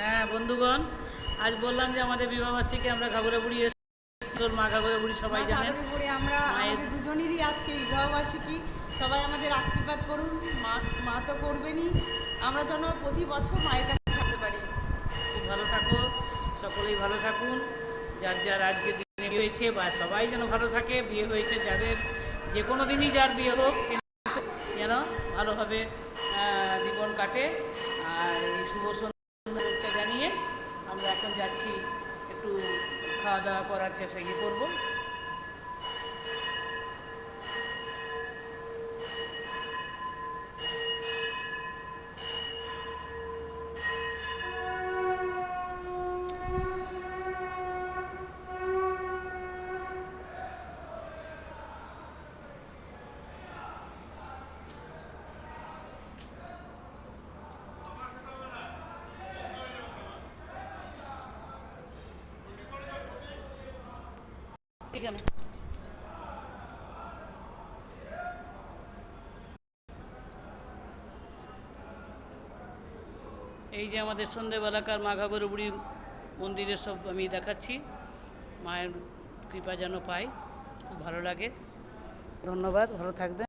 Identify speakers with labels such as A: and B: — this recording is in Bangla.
A: হ্যাঁ বন্ধুগণ আজ বললাম যে আমাদের বিবাহবার্ষিকী আমরা ঘাগরে বুড়ি এসেছি। তোর মা ঘাগরে বুড়ি সবাই জানেন।
B: আমরা আমাদের দুজনেরই আজকে বিবাহবার্ষিকী। সবাই আমাদের আশীর্বাদ করুন। মা মা তো করবেনই। আমরা যেন প্রতি বছর মায়ের কাছে থাকতে পারি।
A: খুব ভালো থাকো সকলেই ভালো থাকুন। যার যার আজকে দিনে হয়েছে বা সবাই যেন ভালো থাকে বিয়ে হয়েছে যাদের যে কোনো দিনই যার বিয়ে হোক যেন ভালোভাবে জীবন কাটে। আর এই শুভ আমরা এখন যাচ্ছি একটু খাওয়া দাওয়া করার চেষ্টা ইয়ে করব? এই যে আমাদের সন্ধেবেলাকার মাঘাগর বুড়ি মন্দিরের সব আমি দেখাচ্ছি। মায়ের কৃপা যেন পাই খুব ভালো লাগে। ধন্যবাদ, ভালো থাকবেন।